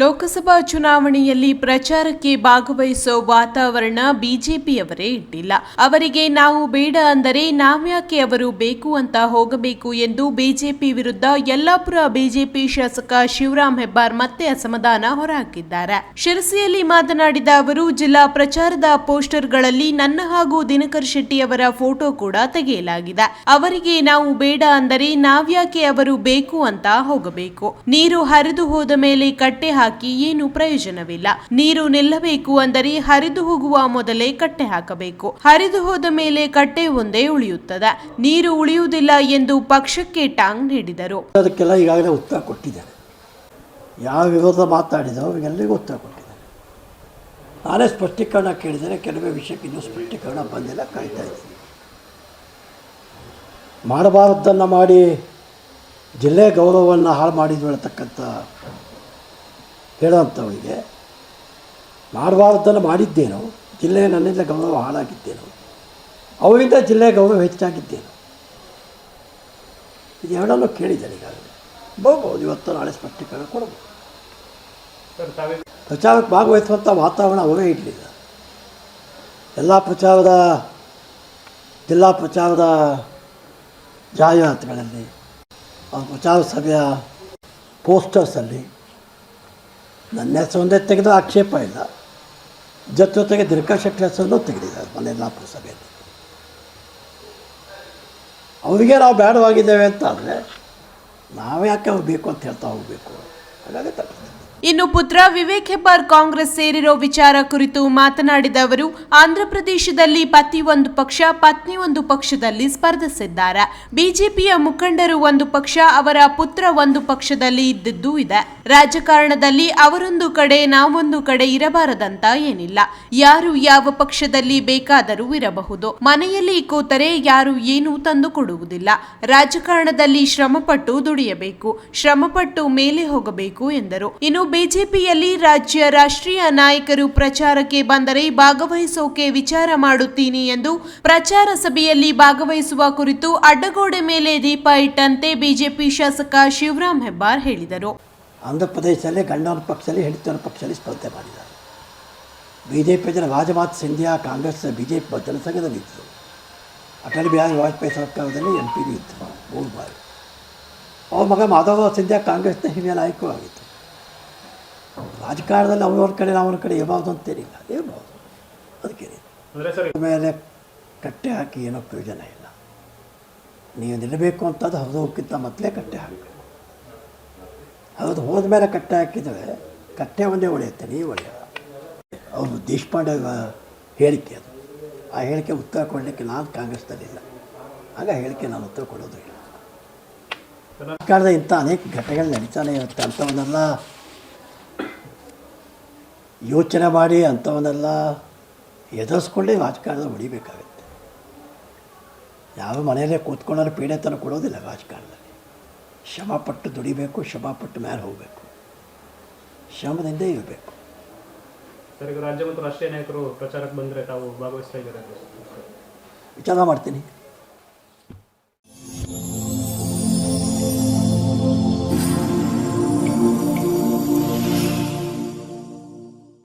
ಲೋಕಸಭಾ ಚುನಾವಣೆಯಲ್ಲಿ ಪ್ರಚಾರಕ್ಕೆ ಭಾಗವಹಿಸುವ ವಾತಾವರಣ ಬಿಜೆಪಿಯವರೇ ಇಟ್ಟಿಲ್ಲ. ಅವರಿಗೆ ನಾವು ಬೇಡ ಅಂದರೆ ನಾವ್ಯಾಕೆ ಅವರು ಬೇಕು ಅಂತ ಹೋಗಬೇಕು ಎಂದು ಬಿಜೆಪಿ ವಿರುದ್ಧ ಯಲ್ಲಾಪುರ ಬಿಜೆಪಿ ಶಾಸಕ ಶಿವರಾಮ್ ಹೆಬ್ಬಾರ್ ಮತ್ತೆ ಅಸಮಾಧಾನ ಹೊರಹಾಕಿದ್ದಾರೆ. ಶಿರಸಿಯಲ್ಲಿ ಮಾತನಾಡಿದ ಅವರು, ಜಿಲ್ಲಾ ಪ್ರಚಾರದ ಪೋಸ್ಟರ್ಗಳಲ್ಲಿ ನನ್ನ ಹಾಗೂ ದಿನಕರ್ ಶೆಟ್ಟಿ ಅವರ ಫೋಟೋ ಕೂಡ ತೆಗೆಯಲಾಗಿದೆ. ಅವರಿಗೆ ನಾವು ಬೇಡ ಅಂದರೆ ನಾವ್ಯಾಕೆ ಅವರು ಬೇಕು ಅಂತ ಹೋಗಬೇಕು. ನೀರು ಹರಿದು ಹೋದ ಮೇಲೆ ಕಟ್ಟೆ ಹಾಕಿ ಏನು ಪ್ರಯೋಜನವಿಲ್ಲ. ನೀರು ನಿಲ್ಲಬೇಕು ಅಂದರೆ ಹರಿದು ಹೋಗುವ ಮೊದಲೇ ಕಟ್ಟೆ ಹಾಕಬೇಕು. ಹರಿದು ಹೋದ ಮೇಲೆ ಕಟ್ಟೆ ಒಂದೇ ಉಳಿಯುತ್ತದೆ. ನೀರು ಉಳಿಯುವುದಿಲ್ಲ ಎಂದು ಪಕ್ಷಕ್ಕೆ ಟಾಂಗ್ ನೀಡಿದರು. ಅದಕ್ಕೆಲ್ಲ ಈಗಾಗಲೇ ಉತ್ತರ ಕೊಟ್ಟಿದ್ದಾರೆ ಯಾವ ವಿರೋಧ ಮಾತಾಡಿದೋ ಅವರಿಗೆಲ್ಲರಿಗೂ ಉತ್ತರ ಕೊಟ್ಟಿದ್ದಾರೆ ನಾನೇ ಸ್ಪಷ್ಟೀಕರಣ ಕೇಳಿದರೆ ಕೆಲವೇ ವಿಷಯಕ್ಕೆ ಇನ್ನೂ ಸ್ಪಷ್ಟೀಕರಣ ಬಂದಿಲ್ಲ ಕಾಯ್ತಾ ಇದ್ದೀನಿ. ಮಾಡಬಾರದ್ದನ್ನು ಮಾಡಿ ಜಿಲ್ಲೆ ಗೌರವವನ್ನು ಹಾಳು ಮಾಡಿದ್ವಿ ಹೇಳ್ತಕ್ಕಂಥ ಹೇಳೋವಂಥವರಿಗೆ ಮಾಡಬಾರ್ದನ್ನು ಮಾಡಿದ್ದೇನು ಜಿಲ್ಲೆಯ ನನ್ನಿಂದ ಗೌರವ ಹಾಳಾಗಿದ್ದೇನು ಅವರಿಂದ ಜಿಲ್ಲೆ ಗೌರವ ಹೆಚ್ಚಾಗಿದ್ದೇನು? ಇದು ಎರಡನ್ನೂ ಕೇಳಿದ್ದೇನೆ ಈಗಾಗಲೇ. ಬರ್ಬೋದು ಇವತ್ತು ನಾಳೆ ಸ್ಪಷ್ಟೀಕರಣ ಕೊಡಬಹುದು ಪ್ರಚಾರಕ್ಕೆ ಭಾಗವಹಿಸುವಂಥ ವಾತಾವರಣ ಅವರೇ ಇರಲಿಲ್ಲ ಎಲ್ಲ ಪ್ರಚಾರದ ಜಿಲ್ಲಾ ಪ್ರಚಾರದ ಜಾಹೀರಾತುಗಳಲ್ಲಿ ಪ್ರಚಾರ ಸಭೆಯ ಪೋಸ್ಟರ್ಸಲ್ಲಿ ನನ್ನ ಹೆಸರು ಒಂದೇ ತೆಗೆದು ಆಕ್ಷೇಪ ಇಲ್ಲ. ಜೊತೆ ಜೊತೆಗೆ ದೀರ್ಘ ಶೆಟ್ಟಿ ಹೆಸರನ್ನು ತೆಗೆದಿದ್ದಾರೆ ಮನೆ ಸಭೆಯಲ್ಲಿ. ಅವರಿಗೆ ನಾವು ಬೇಡವಾಗಿದ್ದೇವೆ ಅಂತ ಆದರೆ ನಾವು ಯಾಕೆ ಬೇಕು ಅಂತ ಹೇಳ್ತಾ ಹೋಗಬೇಕು? ಹಾಗಾಗಿ ತಪ್ಪಿದೆ. ಇನ್ನು ಪುತ್ರ ವಿವೇಕ್ ಹೆಬ್ಬಾರ್ ಕಾಂಗ್ರೆಸ್ ಸೇರಿರೋ ವಿಚಾರ ಕುರಿತು ಮಾತನಾಡಿದ ಅವರು, ಆಂಧ್ರಪ್ರದೇಶದಲ್ಲಿ ಪತಿ ಒಂದು ಪಕ್ಷ, ಪತ್ನಿ ಒಂದು ಪಕ್ಷದಲ್ಲಿ ಸ್ಪರ್ಧಿಸಿದ್ದಾರೆ. ಬಿಜೆಪಿಯ ಮುಖಂಡರು ಒಂದು ಪಕ್ಷ, ಅವರ ಪುತ್ರ ಒಂದು ಪಕ್ಷದಲ್ಲಿ ಇದ್ದಿದ್ದೂ ಇದೆ. ರಾಜಕಾರಣದಲ್ಲಿ ಅವರೊಂದು ಕಡೆ, ನಾವೊಂದು ಕಡೆ ಇರಬಾರದಂತ ಏನಿಲ್ಲ. ಯಾರು ಯಾವ ಪಕ್ಷದಲ್ಲಿ ಬೇಕಾದರೂ ಇರಬಹುದು. ಮನೆಯಲ್ಲಿ ಕೂತರೆ ಯಾರು ಏನೂ ತಂದು ಕೊಡುವುದಿಲ್ಲ. ರಾಜಕಾರಣದಲ್ಲಿ ಶ್ರಮಪಟ್ಟು ದುಡಿಯಬೇಕು. ಶ್ರಮಪಟ್ಟು ಮೇಲೆ ಹೋಗಬೇಕು ಎಂದರು. ಇನ್ನು ಬಿಜೆಪಿಯಲ್ಲಿ ರಾಜ್ಯ ರಾಷ್ಟ್ರೀಯ ನಾಯಕರು ಪ್ರಚಾರಕ್ಕೆ ಬಂದರೆ ಭಾಗವಹಿಸೋಕೆ ವಿಚಾರ ಮಾಡುತ್ತೀನಿ ಎಂದು ಪ್ರಚಾರ ಸಭೆಯಲ್ಲಿ ಭಾಗವಹಿಸುವ ಕುರಿತು ಅಡ್ಡಗೋಡೆ ಮೇಲೆ ದೀಪ ಇಟ್ಟಂತೆ ಬಿಜೆಪಿ ಶಾಸಕ ಶಿವರಾಮ್ ಹೆಬ್ಬಾರ್ ಹೇಳಿದರು. ಆಂಧ್ರಪ್ರದೇಶದಲ್ಲಿ ಗಂಡನ ಪಕ್ಷದಲ್ಲಿ ಹೆಂಡತಿಯರ ಪಕ್ಷದಲ್ಲಿ ಸ್ಪರ್ಧೆ ಮಾಡಿದ್ದಾರೆ. ಬಿಜೆಪಿ ಜನ ರಾಜಮಾತ್ ಸಿಂಧಿಯಾ ಕಾಂಗ್ರೆಸ್ ಬಿಜೆಪಿ ಜನಸಂಘದಲ್ಲಿ ಇತ್ತು ಅಟಲ್ ಬಿಹಾರಿ ವಾಜಪೇಯಿ ಸರ್ಕಾರದಲ್ಲಿ ಎಂ ಪಿ ಇತ್ತು ಮೂರು ಬಾರಿ. ಅವ್ರ ಮಗ ಮಾಧವ ಸಿಂಧಿಯಾ ಕಾಂಗ್ರೆಸ್ನ ಹಿರಿಯ ನಾಯಕರು ಆಗಿತ್ತು ರಾಜಕಾರಣದಲ್ಲಿ ಅವನವ್ರ ಕಡೆ ಅವನ ಕಡೆ ಇರಬಾರ್ದು ಅಂತೇನಿಲ್ಲ ಇರಬಹುದು ಅದಕ್ಕೆ ಮೇಲೆ ಕಟ್ಟೆ ಹಾಕಿ ಏನೋ ಪ್ರಯೋಜನ ಇಲ್ಲ. ನೀವು ನಿಲ್ಲಬೇಕು ಅಂತದ್ದು ಹರಿದೋಕ್ಕಿಂತ ಮೊದಲೇ ಕಟ್ಟೆ ಹಾಕಬೇಕು. ಹೌದು ಹೋದ ಮೇಲೆ ಕಟ್ಟೆ ಹಾಕಿದರೆ ಕಟ್ಟೆ ಒಂದೇ ಉಳಿಯುತ್ತೆ ನೀವು ಒಳ್ಳೆಯ ಅವರು ದೇಶಪಾಂಡೆ ಹೇಳಿಕೆ ಅದು. ಆ ಹೇಳಿಕೆ ಉತ್ತರ ಕೊಡಲಿಕ್ಕೆ ನಾನು ಕಾಂಗ್ರೆಸ್ನಲ್ಲಿಲ್ಲ ಆಗ ಹೇಳಿಕೆ ನಾನು ಉತ್ತರ ಕೊಡೋದು ಇಲ್ಲ. ಸರ್ಕಾರದ ಇಂಥ ಅನೇಕ ಘಟನೆಗಳು ನಡೀತಾನೆ ಇರುತ್ತೆ. ಅಂಥವನ್ನೆಲ್ಲ ಯೋಚನೆ ಮಾಡಿ ಅಂಥವನ್ನೆಲ್ಲ ಎದುರಿಸ್ಕೊಳ್ಳಿ ರಾಜಕಾರಣದ ಹೊಡಿಬೇಕಾಗುತ್ತೆ. ಯಾವ ಮನೆಯಲ್ಲೇ ಕೂತ್ಕೊಂಡ್ರೆ ಪೀಡೆತನ ಕೊಡೋದಿಲ್ಲ ರಾಜಕಾರಣದಲ್ಲಿ. ಶ್ರಮಪಟ್ಟು ದುಡಿಬೇಕು ಶ್ರಮಪಟ್ಟು ಮೇಲೆ ಹೋಗಬೇಕು. ಶ್ರಮದಿಂದ ಇರಬೇಕು. ರಾಜ್ಯ ಮತ್ತು ರಾಷ್ಟ್ರೀಯ ನಾಯಕರು ಪ್ರಚಾರಕ್ಕೆ ಬಂದರೆ ತಾವು ಭಾಗವಹಿಸ್ತಾ ಇದ್ದಾರೆ? ವಿಚಾರ ಮಾಡ್ತೀನಿ.